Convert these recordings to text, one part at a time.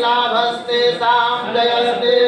लाभस्तेषां जयस्तेषां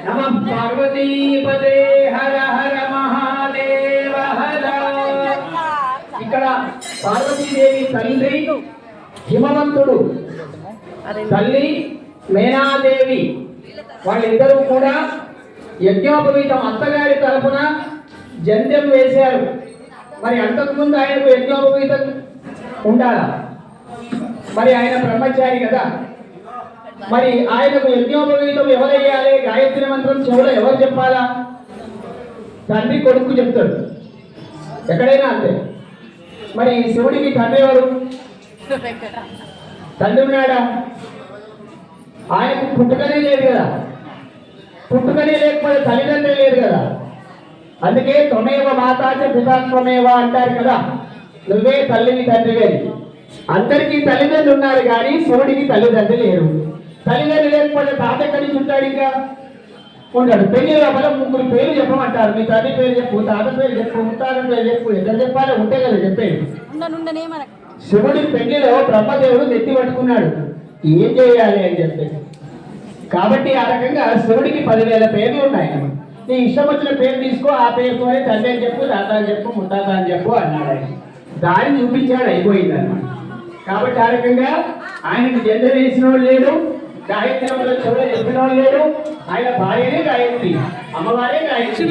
అస్తు నమ పార్వతీపదే హర హర మహాదేవ హర. ఇక్కడ పార్వతీదేవి తండ్రి హిమవంతుడు. తల్లి మేనాదేవి. వాళ్ళిద్దరూ కూడా యజ్ఞోపవీతం అత్తగారి తరఫున జంధ్యం వేశారు. మరి అంతకుముందు ఆయనకు యజ్ఞోపవీతం ఉండాలా? మరి ఆయన బ్రహ్మచారి కదా. మరి ఆయనకు యజ్ఞోపవీతం ఎవరయ్యాలి గాయత్రి మంత్రం చెవులో ఎవరు చెప్పాలా? తండ్రి కొడుకు చెప్తాడు. ఎక్కడైనా అంతే. మరి శివుడికి తండ్రి ఎవరు? తండ్రి ఉన్నాడా? ఆయనకు పుట్టుకనే లేదు కదా. పుట్టుకనే లేకపోతే తల్లిదండ్రులు లేదు కదా. అందుకే త్వమేవ మాతాచ పితాత్వమేవ అంటారు కదా. నువ్వే తల్లిని తండ్రివే అందరికీ తల్లిదండ్రులు ఉన్నారు కానీ శివుడికి తల్లిదండ్రులు లేరు. తల్లిదండ్రులు లేకపోతే తాత ఎక్కడి నుంచి ఉంటాడు ఇంకా? ఉంటాడు. పెళ్ళి లోపల ముగ్గురు పేర్లు చెప్పమంటారు. మీ తల్లి పేరు చెప్పు తాత పేరు చెప్పు ముత్తాత పేరు చెప్పు. ఎక్కడ చెప్పాలో ఉంటే కదా చెప్పేది. శివుడి పెళ్ళిలో బ్రహ్మదేవుడు నెత్తి పట్టుకున్నాడు. ఏం చేయాలి అని చెప్పి. కాబట్టి ఆ రకంగా శివుడికి పదివేల పేర్లు ఉన్నాయి. నీ ఇష్టం వచ్చిన పేరు తీసుకో ఆ పేరుతోనే తండ్రి అని చెప్పు తాత అని చెప్పు ముత్తాత అని చెప్పు అన్నాడు. ఆయన దాన్ని చూపించాడు అయిపోయింది అనమాట కాబట్టి ఆ రకంగా ఆయనకి జెండ వేసిన వాళ్ళు లేడు. గాయత్రి చెవులు చెప్పిన లేడు. ఆయన భార్యనే గాయత్రి అమ్మవారే గాయత్రి.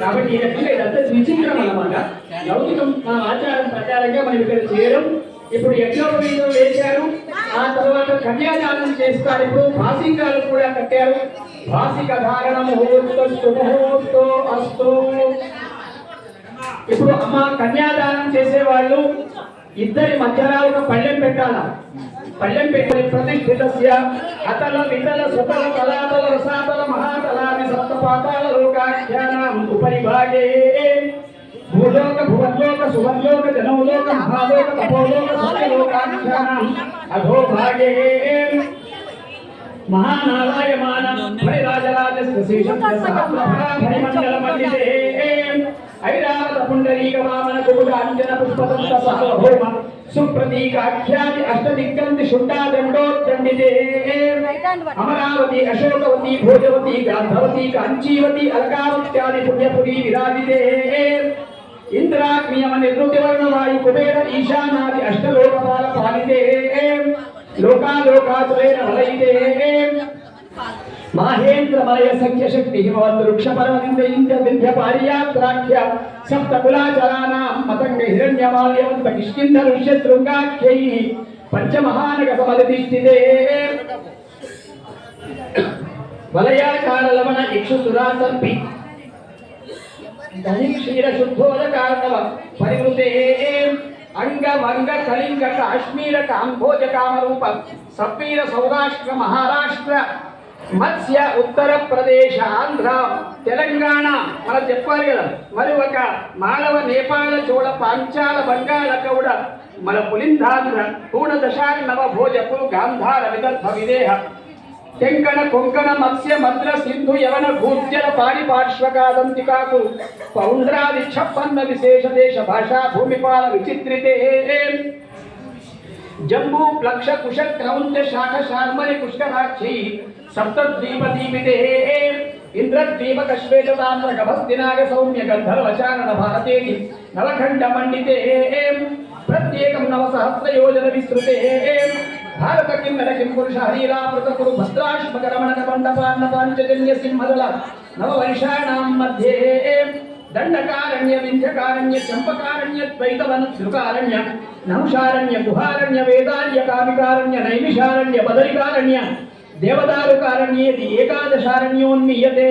కాబట్టి ఈ రకంగా ఇదంతా విచిత్రం అన్నమాట. లౌకికం ఆచారం ప్రకారంగా మనం ఇక్కడ చేయడం. ఇప్పుడు యజ్ఞోపవీతం వేశారు. ఆ తర్వాత కన్యాదానం చేస్తారు. ఇప్పుడు భాషికాలు కూడా కట్టారు. భాషిక ధారణం ముహూర్త అస్తు. ఇప్పుడు అమ్మ కన్యాదానం చేసేవాళ్ళు ఇద్దరి మధ్యలో ఒక పళ్ళెం పెట్టాలా? పళ్ళెం పెట్టి ప్రతిష్ఠితస్య. అతల వితల సుతల కళాతల రసాతల మహాతలాది సప్త పాతాల లోకాఖ్యానాం ఉపరి భూలోక భువన్లోక సువర్లోక జనోలోక మహాలోక తపోలోక సత్యలోకాఖ్యానాం అధోభాగే. మహానారాయమానం హరిరాజరాజస్య శేషం ఐరావత పుండరీక వామన కుముద అంజన పుష్పదంత సహోమ సుప్రతీకాఖ్యాతి అష్టదిగ్గంతి శుండాదండోత్తండితే అమరావతి అశోకవతి భోజవతి గాంధవతి కాంచీవతి అలకావత్యాది పుణ్యపురి విరాజితే. ఇంద్రాగ్నియమ నిర్వృతివర్ణ వాయు కుబేర ఈశానాది అష్టలోకపాల పాలితే. లోకాలోకాచులైన వలయితే. మహేంద్ర మలయ సంఖ్య శక్తి హిమవత్ వృక్ష పర్వత ఇంద్ర వింధ్య పారియాత్రాఖ్య సప్త కులాచరానాం మతంగ హిరణ్యమాల్యవంత కిష్కింద ఋష్య శృంగాఖ్యై పంచమహానగ సమదిష్టితే వలయాకార లవణ ఇక్షు సురాసర్పి ధని క్షీర శుద్ధోదకార్ణవ పరివృతే. అంగ వంగ కళింగ కాశ్మీర కాంభోజ కామరూప సప్పీర సౌరాష్ట్ర మహారాష్ట్ర మత్స్య ఉత్తరప్రదేశ్ ఆంధ్ర తెలంగాణ. మనం చెప్పాలి కదా. మరి ఒక మానవ నేపాల చోళ పాంచాల బంగాళ కౌడ మన పులింధాంధ్ర పూర్ణ దశార్ణవ భోజపులు గాంధార విదర్భ విదేహ. తెంకణ కొంకణ మత్స్య మద్ర సింధు యవన భూజల పాడి పార్శ్వకాదంతికాకు పౌండ్రాది ఛప్పన్న విశేష దేశ భాషా భూమిపాల విచిత్రితే. జంబూ ప్లక్ష కుశ క్రౌంచ శాఖ శార్మణి పుష్కరాక్షి సప్తద్వీపదీపితే దీపితే ఇంద్రద్వీప కశ్వేత తామ్ర సౌమ్య గంధర్వ చారణ భారతేతి మండితే ప్రత్యేకం నవ సహస్ర యోజన విస్తృతే భారత కిన్నర కిం పురుష హరిరామృత కురు భద్రాశ్మక రమణ మండపాన్న పాంచజన్య సింహదల నవ వర్షాణాం మధ్యే దండకారణ్య వింధ్యకారణ్య చంపకారణ్య ద్వైతవన శృకారణ్య నముషారణ్య గుహారణ్య వేదార్య కామికారణ్య నైమిషారణ్య బదరికారణ్య దేవదారుకారణ్యేది ఏకాదశారణ్యోన్మీయతే.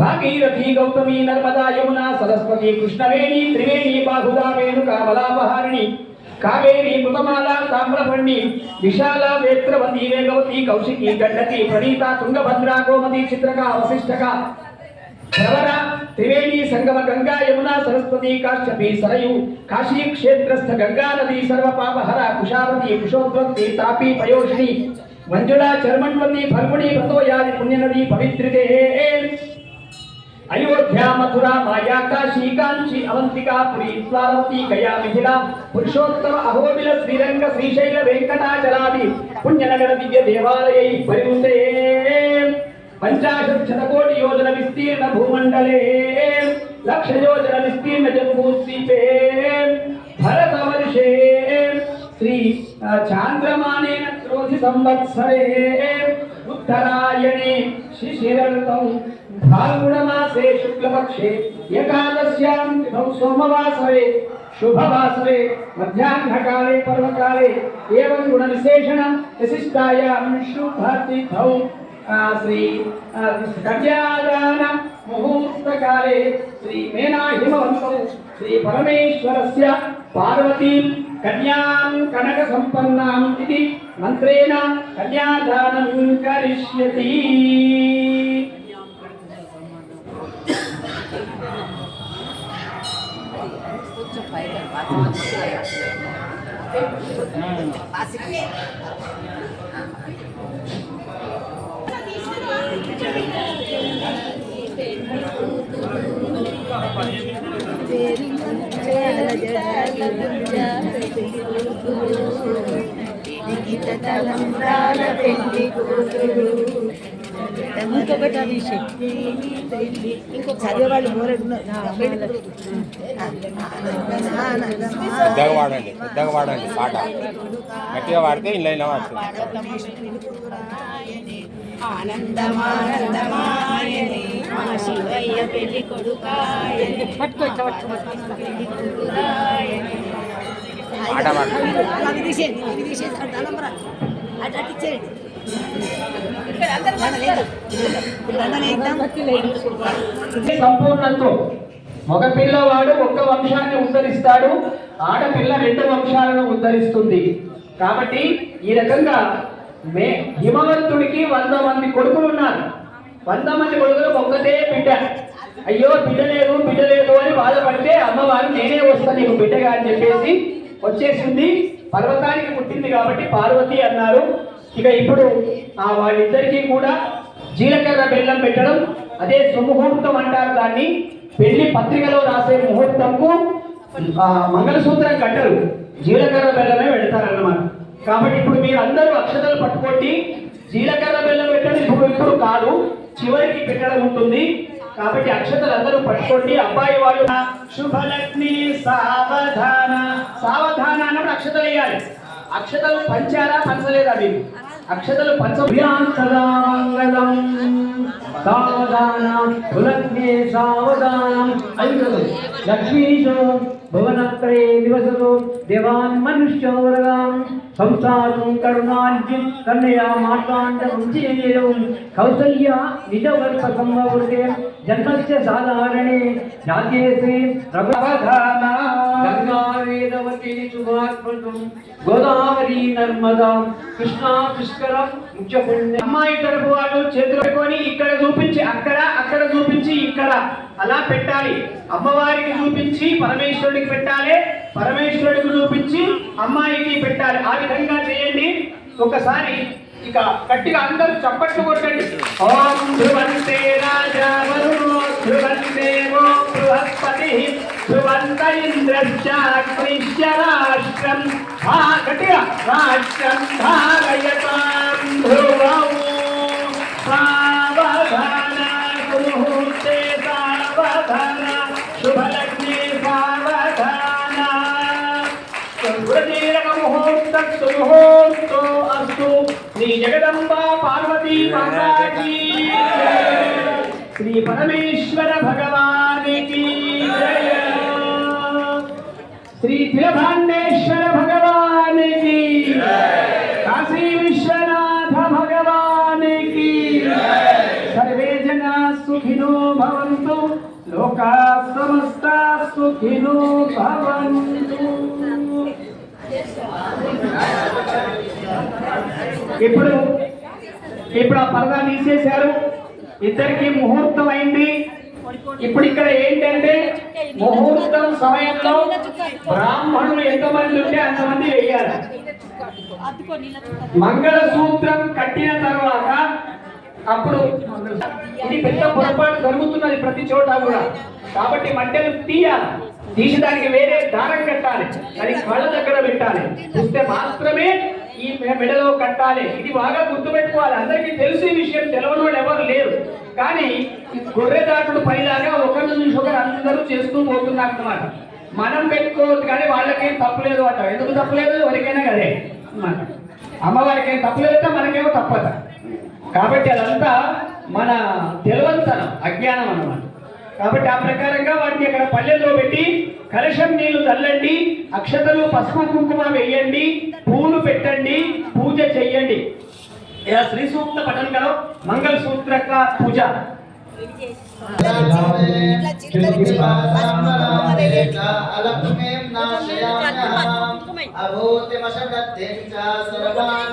భాగీరథీ గౌతమీ నర్మదా యమునా సరస్వతి కృష్ణవేణి త్రివేణి బాహుదా వేణు కామలాపహారిణి కావేరి మృతమాల తామ్రపణి విశాల వేత్రవతి వేగవతి కౌశికి గండతి ప్రణీత తుంగభద్ర గోమతి చిత్రక వశిష్ఠక. ప్రవర త్రివేణి సంగమ గంగా యమునా సరస్వతి కాశ్యపి సరయు కాశీ క్షేత్రస్థ గంగా నది సర్వ పాపహర కుశావతి కుశోద్వత్తి తాపి పయోషిణి. మంజుళ చర్మణ్వతి ఫల్గుణి వ్రతోయాది పుణ్యనది పవిత్రితే. అయోధ్య మథుర మాయా కాశీ కాంచి అవంతికా పురి స్వారవతి గయా మిథిల పురుషోత్తమ అహోబిల శ్రీరంగ శ్రీశైల వెంకటాచలాది పుణ్యనగర దివ్య దేవాలయై పరివృతే పంచాశత్ శతకోటి యోజన విస్తీర్ణ భూమండలే. లక్ష యోజన విస్తీర్ణ జంబూద్వీపే భరతవర్షే శ్రీ చాంద్రమానే సంవత్సరే ఉత్తరాయణే శిశిరఋతం फाल्गुणमासे शुक्लपक्षे एकादश्यां तिथौ सोमवासरे शुभवासरे मध्याह्नकाले पर्वकाले एवं गुणविशेषण विशिष्टायां शुभतिथौ आ, श्री आ, कन्यादान मुहूर्तकाले श्री मेनाहिमवन्तौ श्री परमेश्वरस्य पार्वतीं कन्यां कनकसम्पन्नाम् इति मन्त्रेण कन्यादानं करिष्यति ఇంకొకటి అభిషే ఇంకొక చదివేవాళ్ళు పెద్దగా వాడండి పెద్దగా వాడండి పాట. గట్టిగా వాడితే ఇళ్ళ వాడుతుంది ఆనందమానందమాయని. మా శివయ్య పెళ్ళి కొడుకాయని. అది అటు అటు ఇచ్చేయండి. సంపూర్ణత్వం మగ పిల్లవాడు ఒక్క వంశాన్ని ఉద్ధరిస్తాడు. ఆడపిల్ల రెండు వంశాలను ఉద్ధరిస్తుంది. కాబట్టి ఈ రకంగా మే హిమవంతుడికి వంద మంది కొడుకులు ఉన్నారు. వంద మంది కొడుకులు ఒక్కతే బిడ్డ. అయ్యో బిడ్డ లేదు బిడ్డ లేదు అని బాధపడితే అమ్మవారు నేనే వస్తా నీకు బిడ్డగా అని చెప్పేసి వచ్చేసింది. పర్వతానికి పుట్టింది కాబట్టి పార్వతి అన్నారు. ఇక ఇప్పుడు ఆ వాళ్ళిద్దరికీ కూడా జీలకర్ర బెల్లం పెట్టడం అదే సుముహూర్తం అంటారు దాన్ని. పెళ్ళి పత్రికలో రాసే ముహూర్తంకు మంగళసూత్రం కట్టరు. జీలకర్ర బెల్లమే పెడతారన్నమాట. కాబట్టి ఇప్పుడు మీరు అందరూ అక్షతలు పట్టుకోండి. జీలకర్ర బెల్లం పెట్టడం. ఇప్పుడు ఇప్పుడు కాదు. చివరికి పెట్టడం ఉంటుంది. కాబట్టి అక్షతలు అందరూ పట్టుకోండి. అబ్బాయి వాళ్ళు శుభలక్ష్మి సావధాన. సావధాన అన్నప్పుడు అక్షతలు వేయాలి. అక్షతలు పంచారా? పంచలేదా మీరు? అక్షతలు పంచం సావధానం. పులగ్నే సావధానం. ఐదు లక్ష్మీశో भवनत्रये निवसतो देवान् मनुष्यवर्गान् संसारं करुणार्जुन कन्यया माताञ्च उज्जयेयं कौसल्या निजवर्षसम्भवृते జన్మస్య సాధారణే జాతే శ్రీ గంగా వేదవతి శుభాత్మకం గోదావరి నర్మదా. కృష్ణా పుష్కరం ముఖ్య పుణ్య అమ్మాయి తరపు వాళ్ళు చేతులుకొని పెట్టుకొని ఇక్కడ చూపించి అక్కడ అక్కడ చూపించి ఇక్కడ. అలా పెట్టాలి. అమ్మవారికి చూపించి పరమేశ్వరుడికి పెట్టాలి. పరమేశ్వరుడికి చూపించి అమ్మాయికి పెట్టాలి. ఆ విధంగా చేయండి. ఒకసారి ఇక గట్టిగా అందరూ చప్పట్లు కొట్టండి. ఓం ధ్రువంతే రాజా వరుణో ధ్రువందేవో బృహస్పతి ధ్రువంత ఇంద్రశ్చాగ్నిశ్చ రాష్ట్రం. ఆ గట్టిగా రాష్ట్రం ధారయతాం. ధ్రువం సావధాన ముహూర్తే సావధాన శుభలగ్నే సావధాన. ముహూర్తస్తు ముహూర్తో అస్తు శ్రీ జగదంబ పార్వతీ మాతాకి శ్రీ పరమేశ్వర భగవానికి జయ శ్రీ తిలభాండేశ్వర భగవానికి కాశీ విశ్వనాథ భగవానికి సర్వే జనా సుఖినో భవంతు లోకా సమస్త సుఖినో భవంతు ఇప్పుడు ఇప్పుడు ఆ పరదా తీసేశారు. ఇద్దరికి ముహూర్తం అయింది. ఇప్పుడు ఇక్కడ ఏంటంటే ముహూర్తం సమయంలో బ్రాహ్మణులు ఎంతమంది ఉంటే అంతమంది వెయ్యాలి. అద్దుకో మంగళసూత్రం కట్టిన తర్వాత అప్పుడు ఇది పెద్ద పొరపాటు జరుగుతున్నది ప్రతి చోట కూడా. కాబట్టి మధ్యలో తీయాలి. తీసి దానికి వేరే దారం కట్టాలి. అది కళ్ళ దగ్గర పెట్టాలి. చూస్తే మాత్రమే ఈ మెడలో కట్టాలి. ఇది బాగా గుర్తుపెట్టుకోవాలి. అందరికీ తెలిసి విషయం. తెలవని వాళ్ళు ఎవరు లేరు. కానీ గొర్రె దాటుడు పైలాగా ఒకరి నుంచి ఒకరు అందరూ చేస్తూ పోతున్నారు అనమాట మనం పెట్టుకోవద్దు కానీ వాళ్ళకేం తప్పలేదు అంట ఎందుకు తప్పలేదు? ఎవరికైనా కదే అన్నమాట. అమ్మవారికి ఏం తప్పలేదంటే మనకేమో తప్పదు. కాబట్టి అదంతా మన తెలివంతనం అజ్ఞానం అన్నమాట. కాబట్టి ఆ ప్రకారంగా వాటిని అక్కడ పల్లెల్లో పెట్టి కలశం నీళ్ళు తల్లండి అక్షతలు పసుపు కుంకుమ వేయండి పూలు పెట్టండి పూజ చెయ్యండి. ఇలా శ్రీ సూక్త పఠనంలో మంగళ సూత్ర పూజ. అభూతిమశ సర్వాన్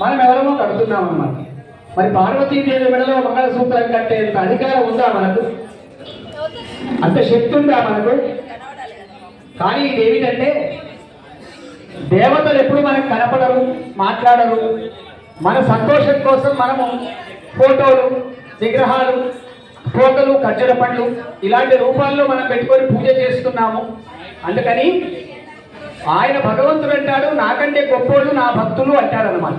మనం ఎవరమో కడుతున్నాం అన్నమాట మరి పార్వతీదేవి మెడలో మంగళసూత్రం కట్టేంత అధికారం ఉందా మనకు? అంత శక్తి ఉందా మనకు? కానీ ఇది ఏమిటంటే దేవతలు ఎప్పుడు మనకు కనపడరు మాట్లాడరు. మన సంతోషం కోసం మనము ఫోటోలు విగ్రహాలు కోతలు ఖర్జుర పండ్లు ఇలాంటి రూపాల్లో మనం పెట్టుకొని పూజ చేస్తున్నాము. అందుకని ఆయన భగవంతుడు అంటాడు నాకంటే గొప్పోడు నా భక్తులు అంటాడు అనమాట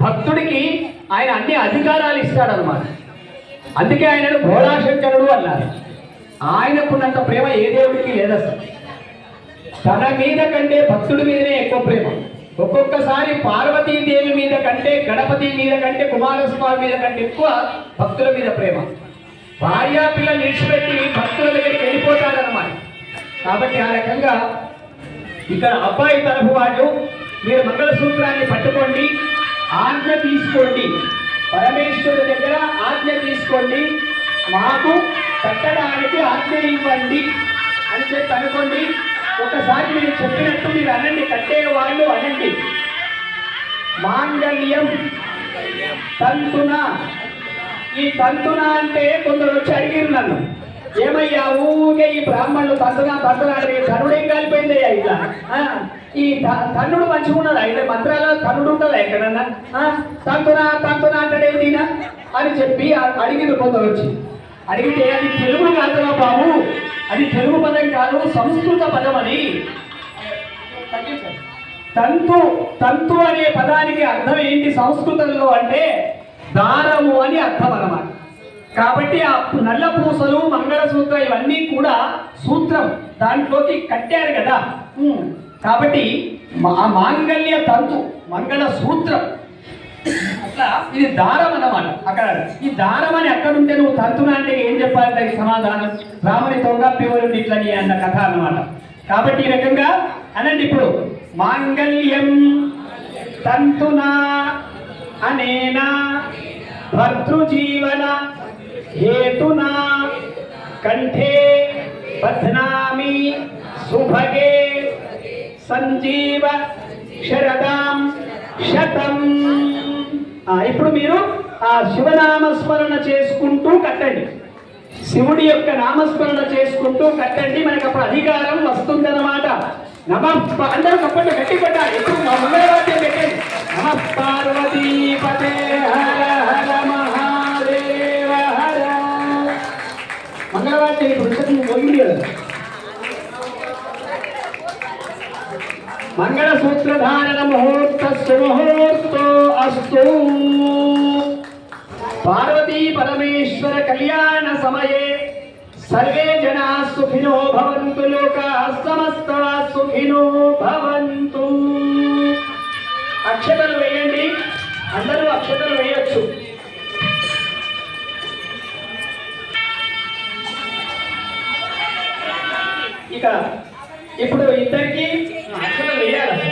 భక్తుడికి ఆయన అన్ని అధికారాలు ఇస్తాడనమాట అందుకే ఆయనను భోళాశంకరుడు అన్నారు. ఆయనకున్నంత ప్రేమ ఏ దేవుడికి లేదసలు. తన మీద కంటే భక్తుడి మీదనే ఎక్కువ ప్రేమ. ఒక్కొక్కసారి పార్వతీదేవి మీద కంటే గణపతి మీద కంటే కుమారస్వామి మీద కంటే ఎక్కువ భక్తుల మీద ప్రేమ. భార్యాపిల్ల పిల్ల నిడిచిపెట్టి భక్తుల దగ్గరికి వెళ్ళిపోతాడనమాట కాబట్టి ఆ రకంగా ఇక్కడ అబ్బాయి తరపు వాడు మీరు మంగళసూత్రాన్ని పట్టుకోండి. ఆజ్ఞ తీసుకోండి. పరమేశ్వరుడి దగ్గర ఆజ్ఞ తీసుకోండి. మాకు కట్టడానికి ఆజ్ఞ ఇవ్వండి అని చెప్పి అనుకోండి. ఒకసారి మీరు చెప్పినట్టు మీరు అనండి కట్టే వాళ్ళు అనండి. మాంగళ్యం తంతున. ఈ తంతున అంటే కొందరు వచ్చి అడిగిరు నన్ను. ఏమయ్యా ఊగే ఈ బ్రాహ్మణులు తంతున తంతున అంటే తనుడేం కాలిపోయిందయ్యా ఇట్లా? ఈ త- తన్నుడు మంచిగా ఉన్నదా? ఇక్కడ మంత్రాల తన్నుడు ఉంటుందా ఎక్కడన్నా? తంతునా తంతునా తంతున అంటాడు ఏమిటినా అని చెప్పి అ- కొందరు వచ్చి. అడిగితే అది తెలుగు కాదురా బాబు. అది తెలుగు పదం కాదు సంస్కృత పదం అని తంతు తంతు అనే పదానికి అర్థం ఏంటి సంస్కృతంలో అంటే దారము అని అర్థం అన్నమాట. కాబట్టి ఆ నల్ల పూసలు మంగళసూత్రం ఇవన్నీ కూడా సూత్రం. దాంట్లోకి కట్టారు కదా. కాబట్టి మా మాంగళ్య తంతు మంగళ సూత్రం అట్లా ఇది దారం అన్నమాట. అక్కడ ఈ దారం అని ఎక్కడుంటే నువ్వు తంతున అంటే ఏం చెప్పాలి దానికి సమాధానం? రాముని తొంగ పివరుడి ఇట్లని అన్న కథ అన్నమాట. కాబట్టి ఈ రకంగా అనండి ఇప్పుడు. మాంగళ్యం తంతునా అనేనా? భర్తృజీవన హేతునా కంఠే బధ్నామి సుభగే సంజీవ శరదాం శతం. ఇప్పుడు మీరు ఆ శివనామస్మరణ చేసుకుంటూ కట్టండి. శివుడి యొక్క నామస్మరణ చేసుకుంటూ కట్టండి. మనకు అప్పుడు అధికారం వస్తుందన్నమాట. నమ అందరూ కప్పండి గట్టి కొట్టాలి. ఇప్పుడు పెట్టండి. నమ పార్వతీపతే హర హర మంగళవాద్యం ఇప్పుడు ఇంతకు మొదలు కదా మంగళసూత్రధారణ ముహూర్త సుముహూర్తో అస్తు. పార్వతీ పరమేశ్వర కళ్యాణ సమయే సర్వే జనా సుఖినో భవంతు లోకా సమస్త సుఖినో భవంతు. అక్షతలు వేయండి. అందరూ అక్షతలు వేయొచ్చు. ఇంకా ఇప్పుడు ఇద్దరికి అక్షరం వేయాలి.